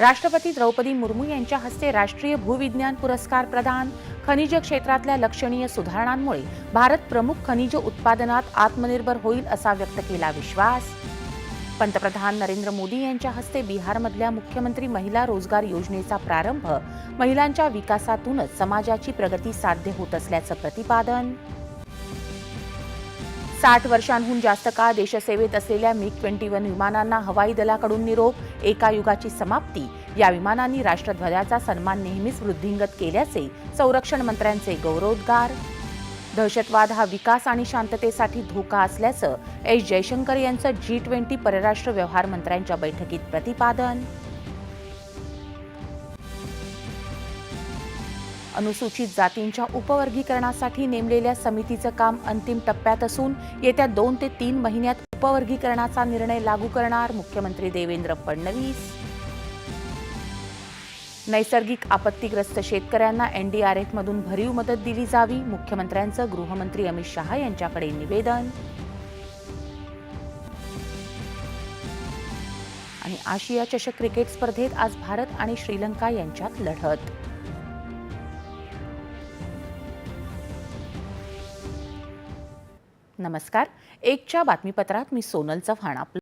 राष्ट्रपती द्रौपदी मुर्मू यांच्या हस्ते राष्ट्रीय भूविज्ञान पुरस्कार प्रदान. खनिज क्षेत्रातल्या लक्षणीय सुधारणांमुळे भारत प्रमुख खनिज उत्पादनात आत्मनिर्भर होईल असा व्यक्त केला विश्वास. पंतप्रधान नरेंद्र मोदी यांच्या हस्ते बिहारमधल्या मुख्यमंत्री महिला रोजगार योजनेचा प्रारंभ. महिलांच्या विकासातूनच समाजाची प्रगती साध्य होत असल्याचं प्रतिपादन. साठ वर्षांहून जास्त काळ देशसेवेत असलेल्या मिग ट्वेंटी वन विमानांना हवाई दलाकडून निरोप एका युगाची समाप्ती. या विमानांनी राष्ट्रध्वजाचा सन्मान नेहमीच वृद्धिंगत केल्याचे संरक्षण मंत्र्यांचे गौरवोद्गार. दहशतवाद हा विकास आणि शांततेसाठी धोका असल्याचं एस जयशंकर यांचं जी ट्वेंटी परराष्ट्र व्यवहार मंत्र्यांच्या बैठकीत प्रतिपादन. अनुसूचित जातींच्या उपवर्गीकरणासाठी नेमलेल्या समितीचं काम अंतिम टप्प्यात असून येत्या दोन ते तीन महिन्यात उपवर्गीकरणाचा निर्णय लागू करणार मुख्यमंत्री देवेंद्र फडणवीस. नैसर्गिक आपत्तीग्रस्त शेतकऱ्यांना एनडीआरएफमधून भरीव मदत दिली जावी मुख्यमंत्र्यांचं गृहमंत्री अमित शहा यांच्याकडे निवेदन. आणि आशिया चषक क्रिकेट स्पर्धेत आज भारत आणि श्रीलंका यांच्यात लढत. नमस्कार. एकच्या बातमीपत्रात मी सोनल चव्हाण आपलं